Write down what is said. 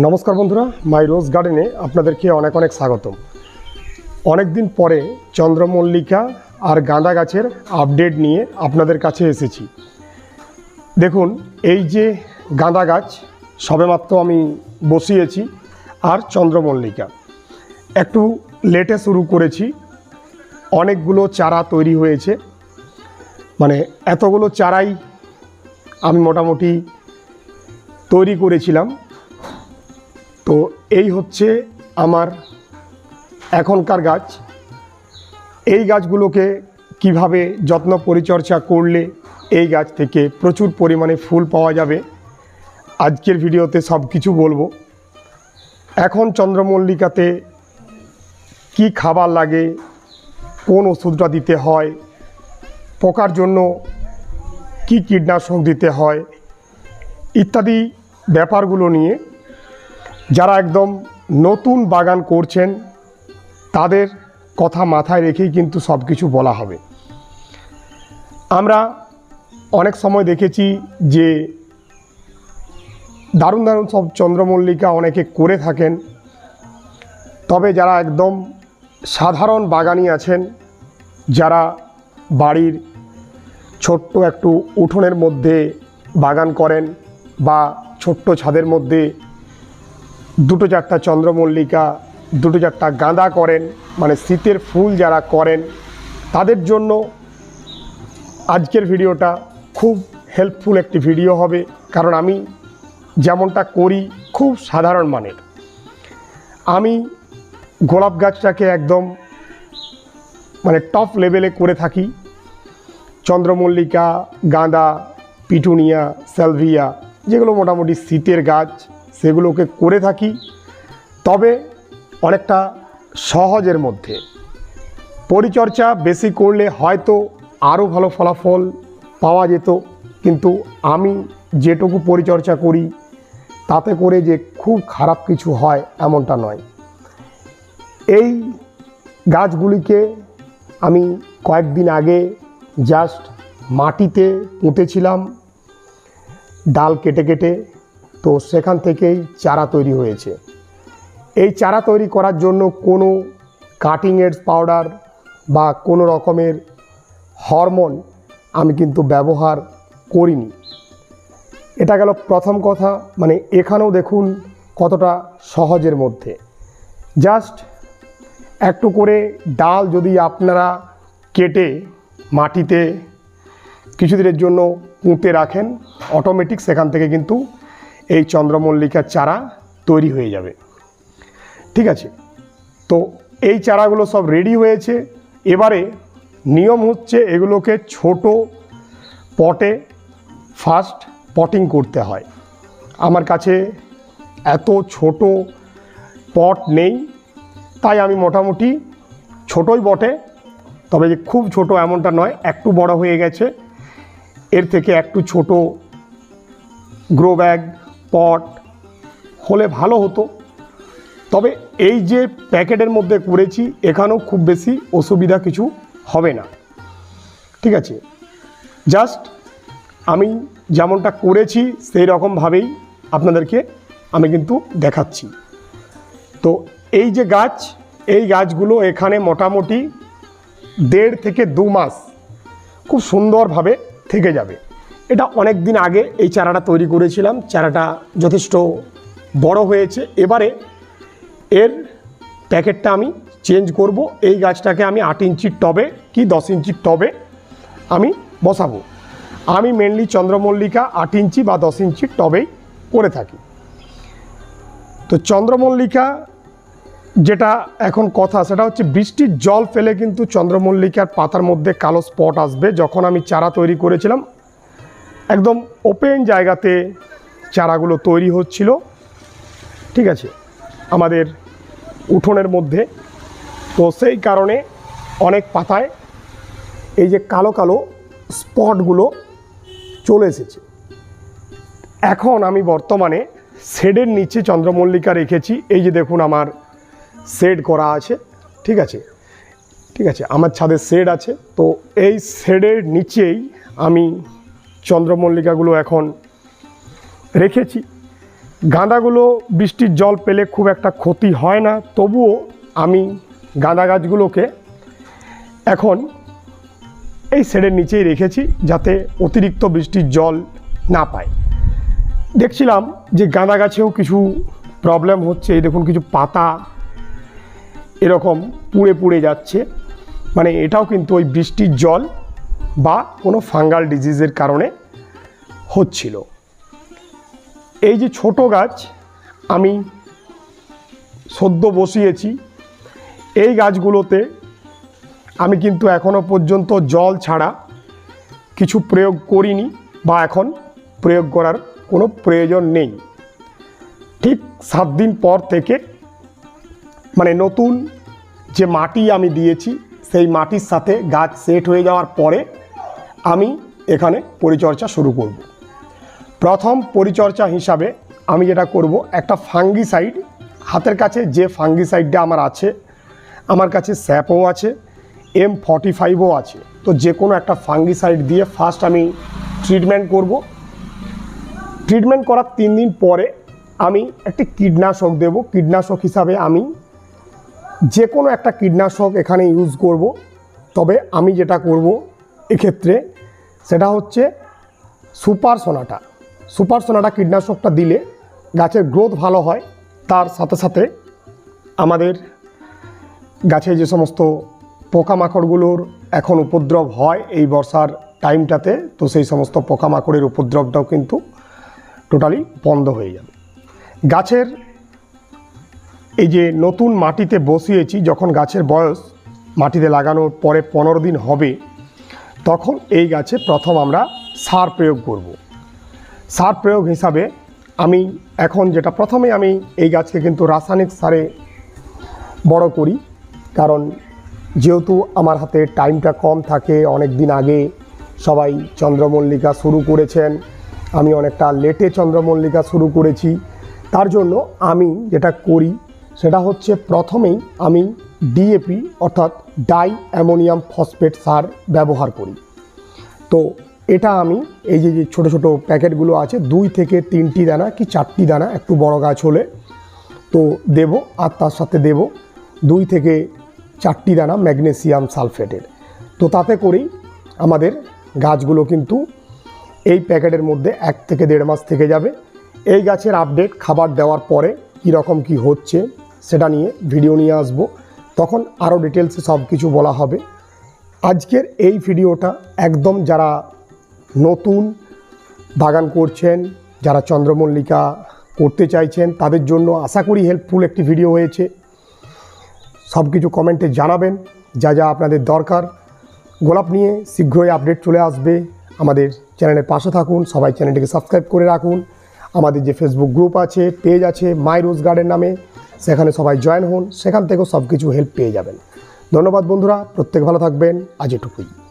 নমস্কার বন্ধুরা, মাই রোজ গার্ডেনে আপনাদেরকে অনেক অনেক স্বাগতম। অনেক দিন পরে চন্দ্রমল্লিকা আর গাঁদা গাছের আপডেট নিয়ে আপনাদের কাছে এসেছি। দেখুন, এই যে গাঁদা গাছ, সবেমাত্র আমি বসিয়েছি, আর চন্দ্রমল্লিকা। একটু লেটে শুরু করেছি, অনেকগুলো চারা তৈরি হয়েছে। মানে এতগুলো চারাই আমি মোটামুটি তৈরি করেছিলাম। তো এই হচ্ছে আমার এখনকার গাছ। এই গাছগুলোকে কীভাবে যত্ন পরিচর্যা করলে এই গাছ থেকে প্রচুর পরিমাণে ফুল পাওয়া যাবে, আজকের ভিডিওতে সব কিছু বলব। এখন চন্দ্রমল্লিকাতে কি খাবার লাগে, কোন ওষুধটা দিতে হয়, পোকার জন্য কি কীটনাশক দিতে হয়, ইত্যাদি ব্যাপারগুলো নিয়ে যারা একদম নতুন বাগান করছেন, তাদের কথা মাথায় রেখেই কিন্তু সব কিছু বলা হবে। আমরা অনেক সময় দেখেছি যে দারুণ দারুণ সব চন্দ্রমল্লিকা অনেকে করে থাকেন। তবে যারা একদম সাধারণ বাগানি আছেন, যারা বাড়ির ছোট্ট একটু উঠোনের মধ্যে বাগান করেন বা ছোট্ট ছাদের মধ্যে দুটো চারটা চন্দ্রমল্লিকা, দুটো চারটা গাঁদা করেন মানে শীতের ফুল যারা করেন, তাদের জন্য আজকের ভিডিওটা খুব হেল্পফুল একটি ভিডিও হবে। কারণ আমি যেমনটা করি খুব সাধারণ মানের। আমি গোলাপ গাছটাকে একদম মানে টপ লেভেলে করে থাকি। চন্দ্রমল্লিকা, গাঁদা, পিটুনিয়া স্যালভিয়া যেগুলো মোটামুটি শীতের গাছ। সেগুলোকে করে থাকি। তবে অনেকটা সহজের মধ্যে। পরিচর্যা বেশি করলে হয়তো আরও ভালো ফলাফল পাওয়া যেত। কিন্তু আমি যেটুকু পরিচর্যা করি, তাতে করে যে খুব খারাপ কিছু হয় এমনটা নয়। এই গাছগুলিকে আমি কয়েকদিন আগে জাস্ট মাটিতে পুঁতেছিলাম। ডাল কেটে কেটে তো সেখান থেকেই চারা তৈরি হয়েছে। এই চারা তৈরি করার জন্য কোনো কাটিং এডস পাউডার বা কোনো রকমের হরমোন আমি কিন্তু ব্যবহার করিনি। এটা গেল প্রথম কথা মানে এখানেও দেখুন কতটা সহজের মধ্যে। জাস্ট একটু করে ডাল যদি আপনারা কেটে মাটিতে কিছুদিনের জন্য পুঁতে রাখেন অটোমেটিক সেখান থেকে কিন্তু এই চন্দ্রমল্লিকার চারা তৈরি হয়ে যাবে। ঠিক আছে? তো এই চারাগুলো সব রেডি হয়েছে। এবারে নিয়ম হচ্ছে এগুলোকে ছোট পটে ফার্স্ট পটিং করতে হয়। আমার কাছে এত ছোট পট নেই, তাই আমি মোটামুটি ছোটই বটে। তবে যে খুব ছোট এমনটা নয়, একটু বড় হয়ে গেছে। এর থেকে একটু ছোট গ্রো ব্যাগ পট হলে ভালো হতো। তবে এই যে প্যাকেটের মধ্যে করেছি, এখানেও খুব বেশি অসুবিধা কিছু হবে না। ঠিক আছে? জাস্ট আমি যেমনটা করেছি, সেই রকমভাবেই আপনাদেরকে আমি কিন্তু দেখাচ্ছি। তো এই যে গাছ, এই গাছগুলো এখানে মোটামুটি দেড় থেকে দু মাস খুব সুন্দরভাবে থেকে যাবে। এটা অনেক দিন আগে এই চারাটা তৈরি করেছিলাম। চারাটা যথেষ্ট বড় হয়েছে। এবারে এর প্যাকেটটা আমি চেঞ্জ করব। এই গাছটাকে আমি আট ইঞ্চির টবে কি দশ ইঞ্চির টবে আমি বসাবো। আমি মেনলি চন্দ্রমল্লিকা আট ইঞ্চি বা দশ ইঞ্চির টবেই করে থাকি। তো চন্দ্রমল্লিকা যেটা এখন কথা, সেটা হচ্ছে বৃষ্টির জল ফেলে কিন্তু চন্দ্রমল্লিকার পাতার মধ্যে কালো স্পট আসবে। যখন আমি চারা তৈরি করেছিলাম একদম ওপেন জায়গাতে চারাগুলো তৈরি হচ্ছিল। ঠিক আছে? আমাদের উঠোনের মধ্যে। তো সেই কারণে অনেক পাতায় এই যে কালো কালো স্পটগুলো চলে এসেছে। এখন আমি বর্তমানে শেডের নিচে চন্দ্রমল্লিকা রেখেছি। এই যে দেখুন আমার শেড করা আছে। ঠিক আছে? ঠিক আছে, আমার ছাদের শেড আছে। তো এই শেডের নিচেই আমি চন্দ্রমল্লিকাগুলো এখন রেখেছি। গাঁদাগুলো বৃষ্টির জল পেলে খুব একটা ক্ষতি হয় না, তবুও আমি গাঁদা গাছগুলোকে এখন এই শেডের নিচেই রেখেছি যাতে অতিরিক্ত বৃষ্টির জল না পায়। দেখছিলাম যে গাঁদা গাছেও কিছু প্রবলেম হচ্ছে, এই দেখুন কিছু পাতা এরকম পুড়ে পুড়ে যাচ্ছে। মানে এটাও কিন্তু ওই বৃষ্টির জল বা কোনো ফাঙ্গাল ডিজিজের কারণে হচ্ছিল। এই যে ছোট গাছ আমি সদ্য বসিয়েছি, এই গাছগুলোতে আমি কিন্তু এখনও পর্যন্ত জল ছাড়া কিছু প্রয়োগ করিনি বা এখন প্রয়োগ করার কোনো প্রয়োজন নেই। ঠিক সাত দিন পর থেকে মানে নতুন যে মাটি আমি দিয়েছি, সেই মাটির সাথে গাছ সেট হয়ে যাওয়ার পরে আমি এখানে পরিচর্যা শুরু করব। প্রথম পরিচর্যা হিসাবে আমি যেটা করব, একটা ফাঙ্গিসাইড। হাতের কাছে যে ফাঙ্গিসাইডটা আমার আছে, আমার কাছে স্যাপও আছে, এম ফর্টি ফাইভও আছে। তো যে কোনো একটা ফাঙ্গিসাইড দিয়ে ফার্স্ট আমি ট্রিটমেন্ট করব। ট্রিটমেন্ট করার তিন দিন পরে আমি একটি কীটনাশক দেব। কীটনাশক হিসাবে আমি যে কোনো একটা কীটনাশক এখানে ইউজ করব। তবে আমি যেটা করব এক্ষেত্রে সেটা হচ্ছে সুপার সোনাটা। সুপার সোনাটা কীটনাশকটা দিলে গাছের গ্রোথ ভালো হয়। তার সাথে সাথে আমাদের গাছে যে সমস্ত পোকামাকড়গুলোর এখন উপদ্রব হয় এই বর্ষার টাইমটাতে, তো সেই সমস্ত পোকামাকড়ের উপদ্রবটাও কিন্তু টোটালি বন্ধ হয়ে যাবে। গাছের এই যে নতুন মাটিতে বসিয়েছি, যখন গাছের বয়স মাটিতে লাগানোর পরে পনেরো দিন হবে তখন এই গাছে প্রথম আমরা সার প্রয়োগ করব। সার প্রয়োগ হিসাবে আমি এখন যেটা প্রথমে আমি এই গাছকে কিন্তু রাসায়নিক সারে বড় করি, কারণ যেহেতু আমার হাতে টাইমটা কম থাকে, অনেক দিন আগে সবাই চন্দ্রমল্লিকা শুরু করেছেন, আমি অনেকটা লেটে চন্দ্রমল্লিকা শুরু করেছি, তার জন্য আমি যেটা করি সেটা হচ্ছে প্রথমেই আমি ডিএপি অর্থাৎ ডাই অ্যামোনিয়াম ফসফেট সার ব্যবহার করি। তো এটা আমি এই যে যে ছোটো ছোটো প্যাকেটগুলো আছে, দুই থেকে তিনটি দানা কি চারটি দানা, একটু বড় গাছ হলে তো দেব আর তার সাথে দেব দুই থেকে চারটি দানা ম্যাগনেসিয়াম সালফেটের। তো তাতে করেই আমাদের গাছগুলো কিন্তু এই প্যাকেটের মধ্যে এক থেকে দেড় মাস থেকে যাবে। এই গাছের আপডেট খাবার দেওয়ার পরে কীরকম কি হচ্ছে সেটা নিয়ে ভিডিও নিয়ে আসব। তখন আরও ডিটেলসে সব কিছু বলা হবে। আজকের এই ভিডিওটা একদম যারা নতুন বাগান করছেন, যারা চন্দ্রমল্লিকা করতে চাইছেন, তাদের জন্য আশা করি হেল্পফুল একটি ভিডিও হয়েছে। সব কিছু কমেন্টে জানাবেন, যা যা আপনাদের দরকার। গোলাপ নিয়ে শীঘ্রই আপডেট চলে আসবে। আমাদের চ্যানেলের পাশে থাকুন, সবাই চ্যানেলটিকে সাবস্ক্রাইব করে রাখুন। আমাদের যে ফেসবুক গ্রুপ আছে পেজ আছে মাই রোজ গার্ডেন নামে। সেখানে সবাই জয়েন হন, সেখান থেকেও সব কিছু হেল্প পেয়ে যাবেন। ধন্যবাদ বন্ধুরা, প্রত্যেক ভালো থাকবেন, আজ এটুকুই।